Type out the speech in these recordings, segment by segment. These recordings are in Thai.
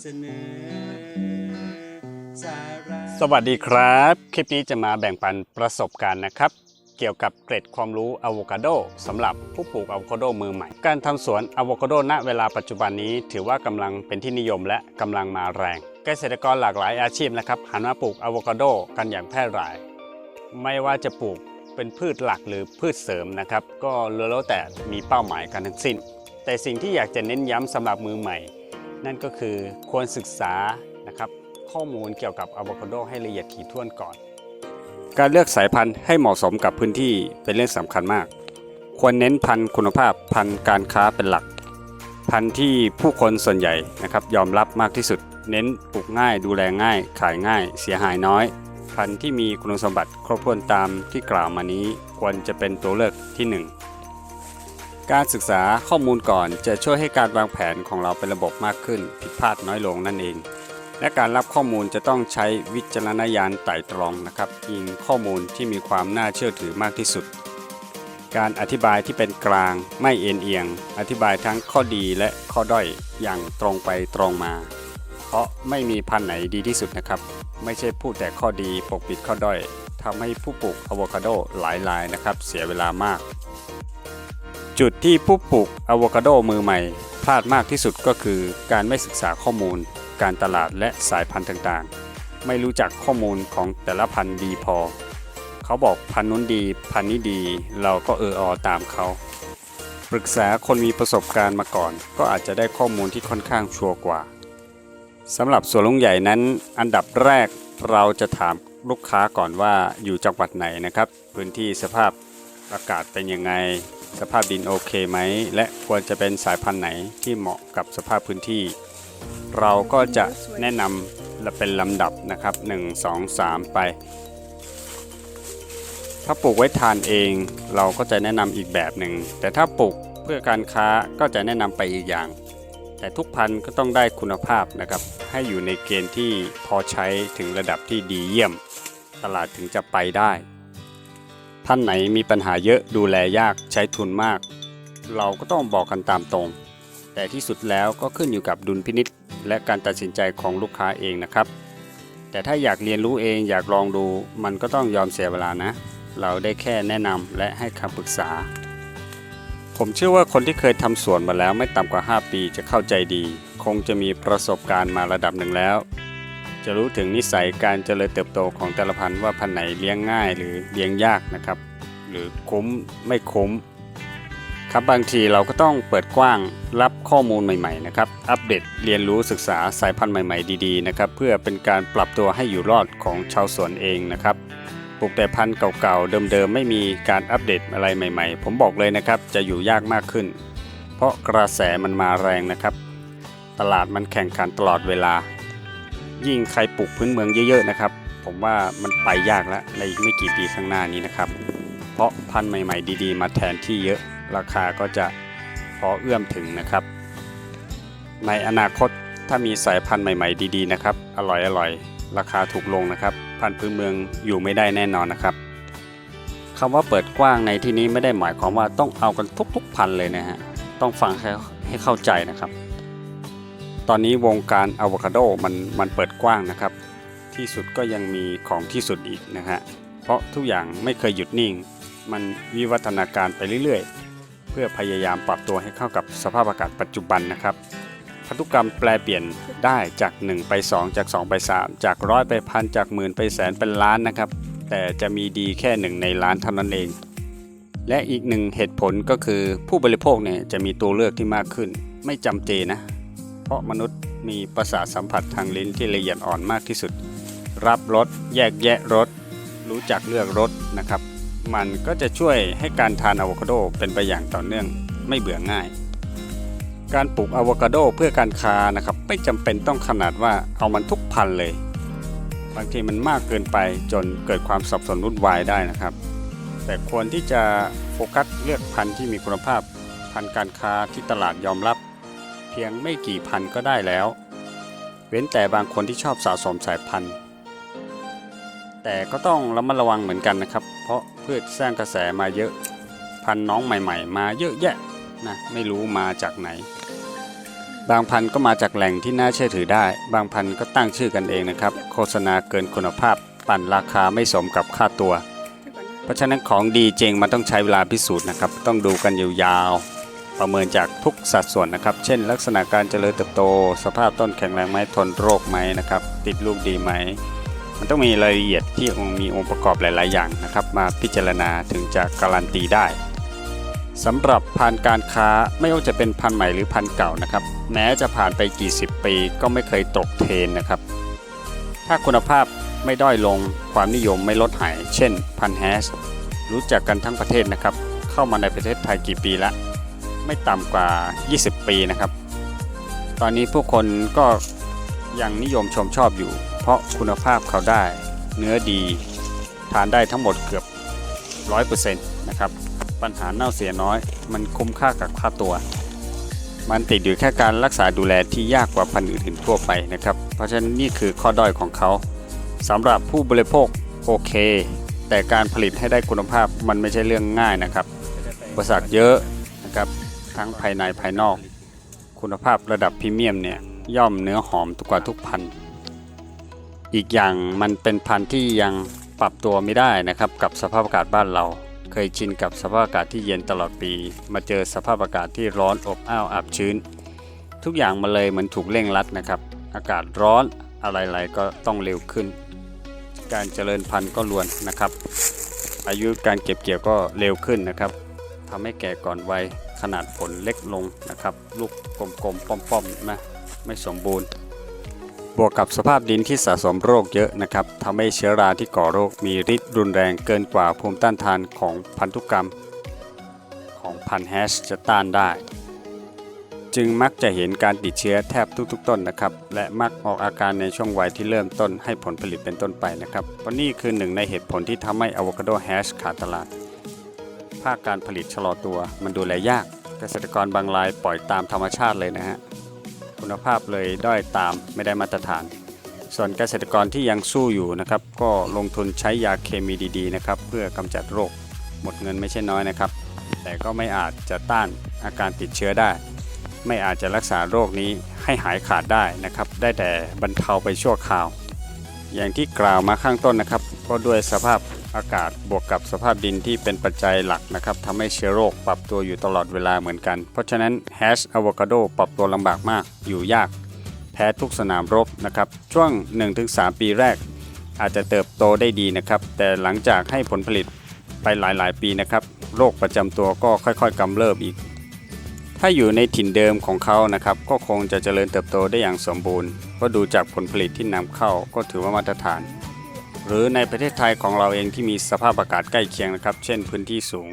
เสนอสาระสวัสดีครับ คลิปนี้จะมาแบ่งปันประสบการณ์นะครับ เกี่ยวกับเกร็ดความรู้อะโวคาโดสำหรับผู้ปลูกอะโวคาโดมือใหม่ การทำสวนอะโวคาโดณเวลาปัจจุบันนี้ ถือว่ากำลังเป็นที่นิยมและกำลังมาแรง เกษตรกรหลากหลายอาชีพนะครับหันมาปลูกอะโวคาโดกันอย่างแพร่หลาย ไม่ว่าจะปลูกเป็นพืชหลักหรือพืชเสริมนะครับ ก็แล้วแต่มีเป้าหมายกันทั้งสิ้น แต่สิ่งที่อยากจะเน้นย้ำสำหรับมือใหม่ นั่นก็คือควรศึกษานะครับข้อมูลเกี่ยวกับอะโวคาโดให้ละเอียดถี่ถ้วนก่อน การเลือกสายพันธุ์ให้เหมาะสมกับพื้นที่เป็นเรื่องสำคัญมาก ควรเน้นพันธุ์คุณภาพพันธุ์การค้าเป็นหลัก พันธุ์ที่ผู้คนส่วนใหญ่นะครับยอมรับมากที่สุด เน้นปลูกง่าย ดูแลง่าย ขายง่าย เสียหายน้อย พันธุ์ที่มีคุณสมบัติครบถ้วนตามที่กล่าวมานี้ ควรจะเป็นตัวเลือกที่หนึ่ง การศึกษาข้อมูลก่อนจะช่วยให้การวางแผนของเราเป็นระบบมากขึ้น ผิดพลาดน้อยลงนั่นเอง และการรับข้อมูลจะต้องใช้วิจารณญาณไต่ตรองนะครับอิงข้อมูลที่มีความน่าเชื่อถือมากที่สุด การอธิบายที่เป็นกลางไม่เอ็นเอียง อธิบายทั้งข้อดีและข้อด้อยอย่างตรงไปตรงมา เพราะไม่มีพันธุ์ไหนดีที่สุดนะครับ ไม่ใช่พูดแต่ข้อดีปกปิดข้อด้อยทำให้ผู้ปลูกอะโวคาโดหลายรายนะครับ เสียเวลามาก จุดที่ผู้ปลูกอะโวคาโดมือใหม่ พลาดมากที่สุดก็คือการไม่ศึกษาข้อมูล การตลาดและสายพันธุ์ต่างๆ ไม่รู้จักข้อมูลของแต่ละพันธุ์ดีพอ เขาบอกพันธุ์นู้นดี พันธุ์นี้ดี เราก็เอออตามเขา ปรึกษาคนมีประสบการณ์มาก่อน ก็อาจจะได้ข้อมูลที่ค่อนข้างชัวร์กว่าสำหรับสวนลุงใหญ่นั้น อันดับแรกเราจะถามลูกค้าก่อนว่าอยู่จังหวัดไหนนะครับ พื้นที่สภาพอากาศเป็นยังไง สภาพดินโอเคไหม และควรจะเป็นสายพันธุ์ไหนที่เหมาะกับสภาพพื้นที่ เราก็จะแนะนำและเป็นลำดับนะครับ 1 2 3 ไป ถ้าปลูกไว้ทานเองเราก็จะแนะนำอีกแบบหนึ่ง แต่ถ้าปลูกเพื่อการค้าก็จะแนะนำไปอีกอย่าง แต่ทุกพันธุ์ก็ต้องได้คุณภาพนะครับ ให้อยู่ในเกณฑ์ที่พอใช้ถึงระดับที่ดีเยี่ยม ตลาดถึงจะไปได้ ท่านไหนมีปัญหาเยอะดูแลยากใช้ทุนมาก เราก็ต้องบอกกันตามตรง แต่ที่สุดแล้วก็ขึ้นอยู่กับดุลพินิษและการตัดสินใจของลูกค้าเองนะครับ แต่ถ้าอยากเรียนรู้เองอยากลองดู มันก็ต้องยอมเสียเวลานะ เราได้แค่แนะนำและให้คำปรึกษา ผมเชื่อว่าคนที่เคยทำสวนมาแล้วไม่ต่ำกว่า 5 ปีจะเข้าใจดี คงจะมีประสบการณ์มาระดับหนึ่งแล้ว จะรู้ถึงนิสัยการเจริญเติบโตของแต่ละพันธุ์ว่าพันธุ์ไหนเลี้ยงง่ายหรือเลี้ยงยากนะครับ หรือคุ้มไม่คุ้ม ครับบางทีเราก็ต้องเปิดกว้างรับข้อมูลใหม่ๆนะครับ อัปเดตเรียนรู้ศึกษาสายพันธุ์ใหม่ๆดีๆนะครับเพื่อเป็นการปรับตัวให้อยู่รอดของชาวสวนเองนะครับปลูกแต่พันธุ์เก่าๆเดิมๆไม่มีการอัปเดตอะไรใหม่ ๆ ผมบอกเลยนะครับจะอยู่ยากมากขึ้น เพราะกระแสมันมาแรงนะครับ ตลาดมันแข่งขันตลอดเวลา ยิ่งใครปลูกพื้นเมืองเยอะๆนะครับ ผมว่ามันไปยากแล้วในอีกไม่กี่ปีข้างหน้านี้นะครับ เพราะพันธุ์ใหม่ๆ ดีๆ มาแทนที่เยอะราคาก็จะพอเอื้อมถึงนะครับ ในอนาคตถ้ามีสายพันธุ์ใหม่ๆ ดีๆนะครับอร่อยอร่อยราคาถูกลงนะครับ พันธุ์พื้นเมืองอยู่ไม่ได้แน่นอนนะครับคำว่าเปิดกว้างในที่นี้ไม่ได้หมายความว่าต้องเอากันทุกๆพันธุ์เลยนะฮะต้องฟังให้เข้าใจนะครับ ตอนนี้วงการอะโวคาโดมันมันเปิดกว้างนะครับ ที่สุดก็ยังมีของที่สุดอีกนะฮะเพราะทุกอย่างไม่เคยหยุดนิ่ง มันวิวัฒนาการไปเรื่อยๆ เพื่อพยายามปรับตัวให้เข้ากับสภาพอากาศปัจจุบันนะครับพันธุกรรมแปลเปลี่ยนได้จาก 1 ไป 2 จาก 2 ไป 3 จากร้อยไปพันจากหมื่นไปแสนเป็นล้านนะครับ แต่จะมีดีแค่หนึ่งในล้านเท่านั้นเอง และอีกหนึ่งเหตุผลก็คือผู้บริโภคเนี่ยจะมีตัวเลือกที่มากขึ้น ไม่จำเจนะ ราะมนุษย์มีประสาทสัมผัสทางลิ้นที่ละเอียดอ่อนมากที่สุด รับรสแยกแยะรสรู้จักเลือกรสนะครับ มันก็จะช่วยให้การทานอะโวคาโดเป็นไปอย่างต่อเนื่องไม่เบื่อง่าย การปลูกอะโวคาโดเพื่อการค้านะครับไม่จำเป็นต้องขนาดว่าเอามันทุกพันเลย บางทีมันมากเกินไปจนเกิดความสับสนวุ่นวายได้นะครับ แต่ควรที่จะโฟกัสเลือกพันธุ์ที่มีคุณภาพพันธุ์การค้าที่ตลาดยอมรับ เพียงไม่กี่พันก็ได้แล้ว เว้นแต่บางคนที่ชอบสะสมสายพันธุ์ แต่ก็ต้องระมัดระวังเหมือนกันนะครับ เพราะพืชสร้างกระแสมาเยอะพันน้องใหม่ ๆ มาเยอะแยะนะไม่รู้มาจากไหน บางพันธุ์ก็มาจากแหล่งที่น่าเชื่อถือได้ บางพันธุ์ก็ตั้งชื่อกันเองนะครับ โฆษณาเกินคุณภาพ ปั่นราคาไม่สมกับค่าตัว เพราะฉะนั้นของดีจริงมันต้องใช้เวลาพิสูจน์นะครับ ต้องดูกันยาวๆ ประเมินจากทุกสัดส่วนนะครับ เช่น ลักษณะการเจริญเติบโต สภาพต้นแข็งแรงไหมทนโรคไหมนะครับ ติดลูกดีไหม มันต้องมีรายละเอียดที่มีองค์ประกอบหลาย ๆ อย่างนะครับ มาพิจารณาถึงจะการันตีได้สำหรับพันธุ์การค้าไม่ว่าจะเป็นพันธุ์ใหม่หรือพันธุ์เก่านะครับ แม้จะผ่านไปกี่สิบปีก็ไม่เคยตกเทรนนะครับ ถ้าคุณภาพไม่ด้อยลงความนิยมไม่ลดหาย เช่นพันธุ์แฮชรู้จักกันทั้งประเทศนะครับ เข้ามาในประเทศไทยกี่ปีละ ไม่ต่ำกว่า 20 ปีนะครับ ตอนนี้ผู้คนก็ยังนิยมชมชอบอยู่ เพราะคุณภาพเขาได้ เนื้อดี ทานได้ทั้งหมดเกือบ 100%นะครับ ปัญหาเน่าเสียน้อย มันคุ้มค่ากับค่าตัว มันติดอยู่แค่การรักษาดูแลที่ยากกว่าพันธุ์อื่นๆทั่วไปนะครับ เพราะฉะนั้นนี่คือข้อด้อยของเขาสำหรับผู้บริโภคโอเค แต่การผลิตให้ได้คุณภาพมันไม่ใช่เรื่องง่ายนะครับอุปสรรคเยอะนะครับ ทั้งภายในภายนอก คุณภาพระดับพรีเมียมเนี่ยย่อมเนื้อหอมทุกว่าทุกพันธุ์อีกอย่างมันเป็นพันธุ์ที่ยังปรับตัวไม่ได้นะครับกับสภาพอากาศบ้านเรา เคยชินกับสภาพอากาศที่เย็นตลอดปี มาเจอสภาพอากาศที่ร้อนอบอ้าวอับชื้น ทุกอย่างมาเลยเหมือนถูกเร่งรัดนะครับ อากาศร้อนอะไรๆก็ต้องเร็วขึ้น การเจริญพันธุ์ก็ล้วนนะครับ อายุการเก็บเกี่ยวก็เร็วขึ้นนะครับทำให้แก่ก่อนวัย ขนาดผลเล็กลงนะครับ ลูกกลมๆป้อมๆนะไม่สมบูรณ์ บวกกับสภาพดินที่สะสมโรคเยอะนะครับทำให้เชื้อราที่ก่อโรคมีฤทธิ์รุนแรงเกินกว่าภูมิต้านทานของพันธุกรรม ของพันธุ์แฮชจะต้านได้ จึงมักจะเห็นการติดเชื้อแทบทุกๆ ต้นนะครับ และมักออกอาการในช่วงวัยที่เริ่มต้นให้ผลผลิตเป็นต้นไปนะครับเพราะนี่คือหนึ่งในเหตุผลที่ทำให้อะโวคาโดแฮชขาดตลาด ภาคการผลิตชะลอตัว มันดูแลยาก เกษตรกรบางรายปล่อยตามธรรมชาติเลยนะฮะ คุณภาพเลยด้อยตามไม่ได้มาตรฐาน ส่วนเกษตรกรที่ยังสู้อยู่นะครับ ก็ลงทุนใช้ยาเคมีดีๆนะครับ เพื่อกำจัดโรค หมดเงินไม่ใช่น้อยนะครับ แต่ก็ไม่อาจจะต้านอาการติดเชื้อได้ ไม่อาจจะรักษาโรคนี้ให้หายขาดได้นะครับ ได้แต่บรรเทาไปชั่วคราว อย่างที่กล่าวมาข้างต้นนะครับ ก็ด้วยสภาพ อากาศบวกกับสภาพดินที่เป็นปัจจัยหลักนะครับทำให้เชื้อโรคปรับตัวอยู่ตลอดเวลาเหมือนกัน เพราะฉะนั้นแฮชอะโวคาโดปรับตัวลำบากมาก อยู่ยาก แพ้ทุกสนามรบนะครับ ช่วง 1-3 ปีแรก อาจจะเติบโตได้ดีนะครับ แต่หลังจากให้ผลผลิตไปหลายๆ ปีนะครับ โรคประจำตัวก็ค่อยๆกำเริบอีก ถ้าอยู่ในถิ่นเดิมของเขานะครับ ก็คงจะเจริญเติบโตได้อย่างสมบูรณ์ เพราะดูจากผลผลิตที่นำเข้าก็ถือว่ามาตรฐาน หรือในประเทศไทยของเราเองที่มีสภาพอากาศใกล้เคียงนะครับ เช่นพื้นที่สูง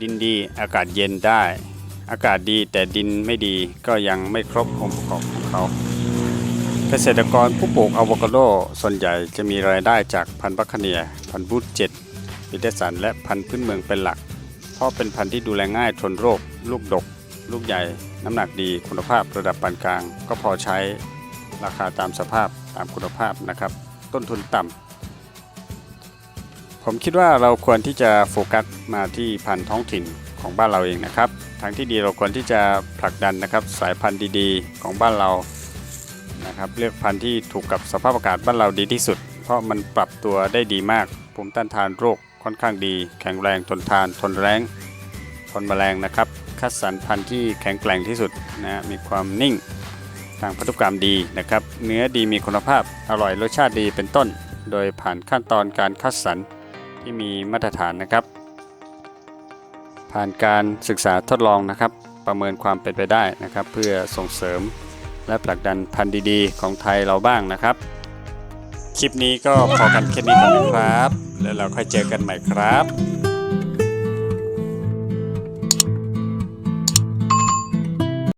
ดินดีอากาศเย็นได้ อากาศดีแต่ดินไม่ดีก็ยังไม่ครบองค์ประกอบของเขา เกษตรกรผู้ปลูกอะโวคาโดส่วนใหญ่จะมีรายได้จากพันธุ์บัคเนีย พันธุ์บูตเจ็ดปิเดสันและพันธุ์พื้นเมืองเป็นหลัก เพราะเป็นพันธุ์ที่ดูแลง่ายทนโรค ลูกดก ลูกใหญ่ น้ำหนักดีคุณภาพระดับปานกลาง ก็พอใช้ราคาตามสภาพตามคุณภาพนะครับ ต้นทุนต่ำ ผมคิดว่าเราควรที่จะโฟกัสมาที่พันธุ์ท้องถิ่นของบ้านเราเองนะครับ ทางที่ดีเราควรที่จะผลักดันนะครับสายพันธุ์ดีๆ ของบ้านเรานะครับเลือกพันธุ์ที่ถูกกับสภาพอากาศบ้านเราดีที่สุด เพราะมันปรับตัวได้ดีมากภูมิต้านทานโรคค่อนข้างดี แข็งแรงทนทาน ทนแรงทนแมลงนะครับ คัดสรรพันธุ์ที่แข็งแกร่งที่สุดนะฮะมีความนิ่งทางพันธุกรรมดีนะครับ เนื้อดีมีคุณภาพอร่อยรสชาติดีเป็นต้น โดยผ่านขั้นตอนการคัดสรร ที่มีมาตรฐานนะครับ ผ่านการศึกษาทดลองนะครับ ประเมินความเป็นไปได้นะครับ เพื่อส่งเสริมและผลักดันพันธุ์ดีๆ ของไทยเราบ้างนะครับ คลิปนี้ก็พอกันแค่นี้ก่อนนะครับ แล้วเราค่อยเจอกันใหม่ครับ